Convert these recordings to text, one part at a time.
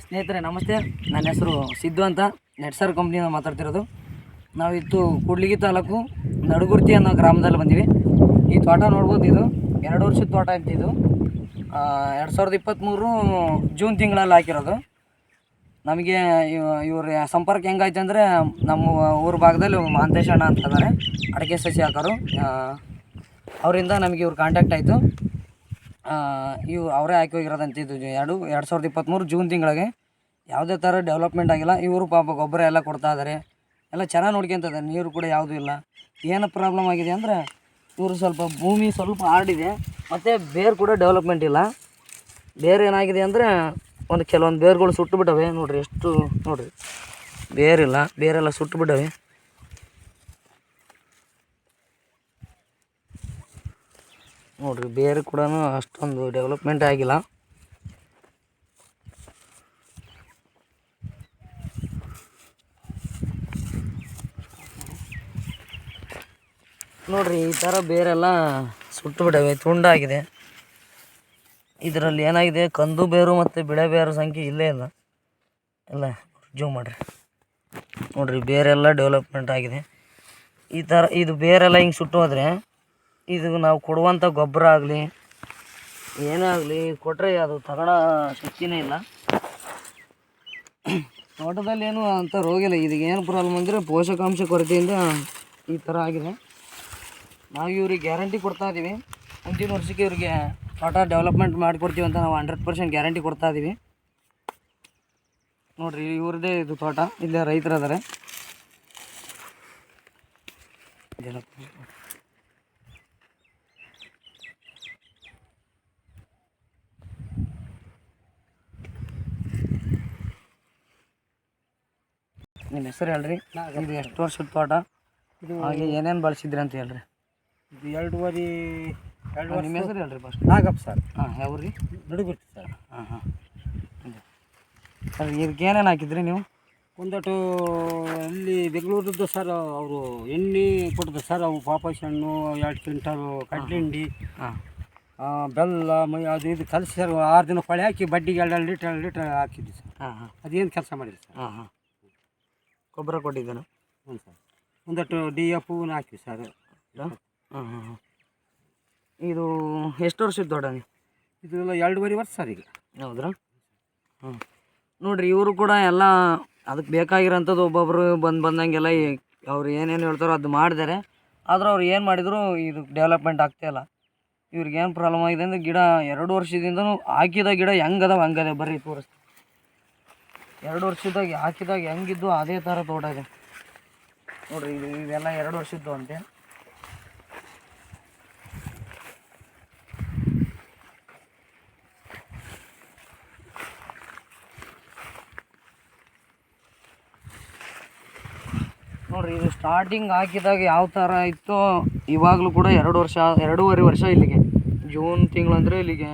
ಸ್ನೇಹಿತರೆ, ನಮಸ್ತೆ. ನನ್ನ ಹೆಸರು ಸಿದ್ದು ಅಂತ. ನೆಟ್ಸರ್ ಕಂಪ್ನಿಯಿಂದ ಮಾತಾಡ್ತಿರೋದು. ನಾವಿತ್ತು ಕುಡ್ಲಿಗಿ ತಾಲೂಕು ನಡುಗುರ್ತಿ ಅನ್ನೋ ಗ್ರಾಮದಲ್ಲಿ ಬಂದೀವಿ. ಈ ತೋಟ ನೋಡ್ಬೋದು ಇದು. ಎರಡು ವರ್ಷದ ತೋಟ ಅಂತ ಇದು. ಎರಡು ಸಾವಿರದ ಇಪ್ಪತ್ತ್ಮೂರು ಜೂನ್ ತಿಂಗಳಲ್ಲಿ ಹಾಕಿರೋದು. ನಮಗೆ ಇವ- ಇವ್ರ ಸಂಪರ್ಕ ಹೆಂಗಾಯ್ತು ಅಂದರೆ ನಮ್ಮ ಊರ ಭಾಗದಲ್ಲಿ ಮಾಂತೇಶಣ್ಣ ಅಂತ ಇದ್ದಾರೆ ಅಡಿಕೆ ಸಸಿ ಹಾಕೋರು. ಅವರಿಂದ ನಮಗೆ ಇವ್ರು ಕಾಂಟ್ಯಾಕ್ಟ್ ಆಯಿತು. ಇವು ಅವರೇ ಹಾಕಿ ಹೋಗಿರೋದಂತೆ ಇದು ಎರಡು ಎರಡು ಸಾವಿರದ ಇಪ್ಪತ್ತ್ಮೂರು ಜೂನ್ ತಿಂಗಳಿಗೆ ಯಾವುದೇ ಥರ ಡೆವಲಪ್ಮೆಂಟ್ ಆಗಿಲ್ಲ. ಇವರು ಪಾಪ ಗೊಬ್ಬರ ಎಲ್ಲ ಕೊಡ್ತಾ ಇದ್ದಾರೆ ಎಲ್ಲ ಚೆನ್ನಾಗಿ ನೋಡ್ಕೊಂತ ಇದ್ದಾರೆ ನೀರು ಕೂಡ ಯಾವುದೂ ಇಲ್ಲ. ಏನು ಪ್ರಾಬ್ಲಮ್ ಆಗಿದೆ ಅಂದರೆ ಇವರು ಸ್ವಲ್ಪ ಭೂಮಿ ಸ್ವಲ್ಪ ಹಾರ್ಡಿದೆ ಮತ್ತು ಬೇರು ಕೂಡ ಡೆವಲಪ್ಮೆಂಟ್ ಇಲ್ಲ. ಬೇರೆ ಏನಾಗಿದೆ ಅಂದರೆ ಒಂದು ಕೆಲವೊಂದು ಬೇರುಗಳು ಸುಟ್ಟು ಬಿಟ್ಟವೆ ನೋಡ್ರಿ, ಎಷ್ಟು ನೋಡಿರಿ. ಬೇರಿಲ್ಲ ಬೇರೆಲ್ಲ ಸುಟ್ಟು ಬಿಟ್ಟವೆ ನೋಡ್ರಿ, ಬೇರೆ ಕೂಡ ಅಷ್ಟೊಂದು ಡೆವಲಪ್ಮೆಂಟ್ ಆಗಿಲ್ಲ. ನೋಡ್ರಿ, ಈ ಥರ ಬೇರೆಲ್ಲ ಸುಟ್ಟು ಬಿಟ್ಟವೆ ತುಂಡಾಗಿದೆ ಇದರಲ್ಲಿ ಏನಾಗಿದೆ? ಕಂದು ಬೇರು ಮತ್ತು ಬಿಳೆ ಬೇರು ಸಂಖ್ಯೆ ಇಲ್ಲೇ ಇಲ್ಲ. ಎಲ್ಲ ಜೂಮ್ ಮಾಡಿರಿ. ನೋಡ್ರಿ, ಬೇರೆಲ್ಲ ಡೆವಲಪ್ಮೆಂಟ್ ಆಗಿದೆ. ಈ ಥರ ಇದು ಬೇರೆಲ್ಲ ಹಿಂಗೆ ಸುಟ್ಟು ಹೋದರೆ ಇದು ನಾವು ಕೊಡುವಂಥ ಗೊಬ್ಬರ ಆಗಲಿ, ಏನೇ ಆಗಲಿ ಕೊಟ್ಟರೆ ಅದು ತಗೊಳ್ಳೋ ಶಕ್ತಿನೇ ಇಲ್ಲ. ತೋಟದಲ್ಲಿ ಏನು ಅಂತ ರೋಗಿಲ್ಲ ಇದಕ್ಕೆ ಏನು ಪ್ರಾಬ್ಲಮ್ ಅಂದರೆ ಪೋಷಕಾಂಶ ಕೊರತೆಯಿಂದ ಈ ಥರ ಆಗಿದೆ. ನಾವು ಇವ್ರಿಗೆ ಗ್ಯಾರಂಟಿ ಕೊಡ್ತಾ ಇದ್ದೀವಿ ಮುಂದಿನ ವರ್ಷಕ್ಕೆ ಇವ್ರಿಗೆ ತೋಟ ಡೆವಲಪ್ಮೆಂಟ್ ಮಾಡಿಕೊಡ್ತೀವಿ ಅಂತ ನಾವು ಹಂಡ್ರೆಡ್ ಪರ್ಸೆಂಟ್ ಗ್ಯಾರಂಟಿ ಕೊಡ್ತಾ ಇದ್ದೀವಿ ನೋಡಿರಿ, ಇವ್ರದ್ದೇ ಇದು ತೋಟ. ಇಲ್ಲೇ ರೈತರು ನಿಮ್ಮ ಹೆಸರು ಹೇಳ್ರಿ. ಇದು ಎಷ್ಟು ವರ್ಷದ ತೋಟ? ಇದು ಹಾಗೆ ಏನೇನು ಬಳಸಿದ್ರಿ ಅಂತ ಹೇಳ್ರಿ. ಇದು ಎರಡೂವರೆ ಎರಡು ನಿಮ್ಮ ಹೆಸರು ಹೇಳ್ರಿ ಫಸ್ಟ್ ನಾಗಪ್ಪ ಸರ್. ಹಾಂ ಯಾವ ರೀ ನಡುಗುರ್ತಿ ಸರ್. ಹಾಂ ಹಾಂ. ಸರ್ ಇದಕ್ಕೆ ಏನೇನು ಹಾಕಿದ್ರಿ ನೀವು? ಒಂದಟು ಅಲ್ಲಿ ಬೆಂಗಳೂರದ್ದು ಸರ್ ಅವರು ಎಣ್ಣೆ ಕೊಟ್ಟದ್ದು ಸರ್ ಅವು ಪಾಪಸ್ ಹಣ್ಣು ಎರಡು ಕ್ವಿಂಟಲು ಕಡ್ಲಿಂಡಿ ಬೆಲ್ಲ ಮೈ ಅದು ಇದು ಕಲಸಿ ಸರ್ ಆರು ದಿನ ಕೊಳೆ ಹಾಕಿ ಬಡ್ಡಿಗೆ ಎರಡು ಲೀಟ್ರ್ ಎರಡು ಲೀಟ್ರ್ ಹಾಕಿದ್ವಿ ಸರ್. ಹಾಂ ಹಾಂ. ಅದೇನು ಕೆಲಸ ಮಾಡಿಲ್ಲ ಸರ್. ಹಾಂ ಹಾಂ. ಗೊಬ್ಬರ ಕೊಟ್ಟಿದ್ದೇನೆ. ಹ್ಞೂ ಸರ್. ಒಂದಟ್ಟು ಡಿ ಎಫ್ ಹಾಕಿ ಸರ್. ಹಾಂ ಹಾಂ ಹಾಂ ಇದು ಎಷ್ಟು ವರ್ಷದ ನೀವು ಇದು ಎರಡೂವರೆ ವರ್ಷ ಸರ್ ಈಗ. ಹೌದ್ರಾ? ಹ್ಞೂ ನೋಡ್ರಿ ಇವರು ಕೂಡ ಎಲ್ಲ ಅದಕ್ಕೆ ಬೇಕಾಗಿರೋಂಥದ್ದು ಒಬ್ಬೊಬ್ಬರು ಬಂದು ಬಂದಂಗೆಲ್ಲ ಅವ್ರು ಏನೇನು ಹೇಳ್ತಾರೋ ಅದು ಮಾಡಿದ್ದಾರೆ ಆದ್ರೆ ಅವ್ರು ಏನು ಮಾಡಿದ್ರು ಇದು ಡೆವಲಪ್ಮೆಂಟ್ ಆಗ್ತಾಯಿಲ್ಲ ಇವ್ರಿಗೆ ಏನು ಪ್ರಾಬ್ಲಮ್ ಆಗಿದೆ ಅಂದರೆ ಗಿಡ ಎರಡು ವರ್ಷದಿಂದನೂ ಹಾಕಿದ ಗಿಡ ಹೆಂಗದ ಹಂಗದೆ ಬರ್ರಿ ತೋರಿಸ್ತೀನಿ. ಎರಡು ವರ್ಷದಾಗ ಹಾಕಿದಾಗ ಹೆಂಗಿದ್ದು ಅದೇ ಥರ ತೋಟ ಇದೆ. ನೋಡ್ರಿ, ಇದು ಇವೆಲ್ಲ ಎರಡು ವರ್ಷದ್ದು ಅಂತೆ. ನೋಡ್ರಿ, ಇದು ಸ್ಟಾರ್ಟಿಂಗ್ ಹಾಕಿದಾಗ ಯಾವ ಥರ ಇತ್ತೋ ಇವಾಗಲೂ ಕೂಡ ಎರಡು ವರ್ಷ, ಎರಡೂವರೆ ವರ್ಷ ಇಲ್ಲಿಗೆ. ಜೂನ್ ತಿಂಗಳಂದರೆ ಇಲ್ಲಿಗೆ,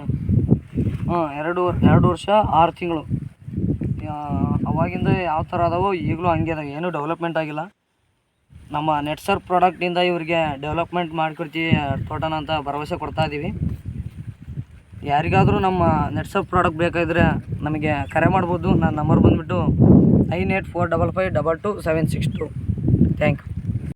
ಹಾಂ, ಎರಡು ಎರಡು ವರ್ಷ ಆರು ತಿಂಗಳು. ಅವಾಗಿಂದ ಯಾವ ಥರ ಅದಾವೋ ಈಗಲೂ ಹಂಗೆ ಅದಾವೆ ಏನೂ ಡೆವಲಪ್ಮೆಂಟ್ ಆಗಿಲ್ಲ. ನಮ್ಮ ನೆಟ್ಸರ್ ಪ್ರಾಡಕ್ಟಿಂದ ಇವರಿಗೆ ಡೆವಲಪ್ಮೆಂಟ್ ಮಾಡಿಕೊಡ್ತೀವಿ ತೋಟನ ಅಂತ ಭರವಸೆ ಕೊಡ್ತಾ ಇದ್ದೀವಿ ಯಾರಿಗಾದರೂ ನಮ್ಮ ನೆಟ್ಸರ್ ಪ್ರಾಡಕ್ಟ್ ಬೇಕಾದರೆ ನಮಗೆ ಕರೆ ಮಾಡ್ಬೋದು. ನನ್ನ ನಂಬರ್ ಬಂದುಬಿಟ್ಟು nine eight four double five double two seven six two thank you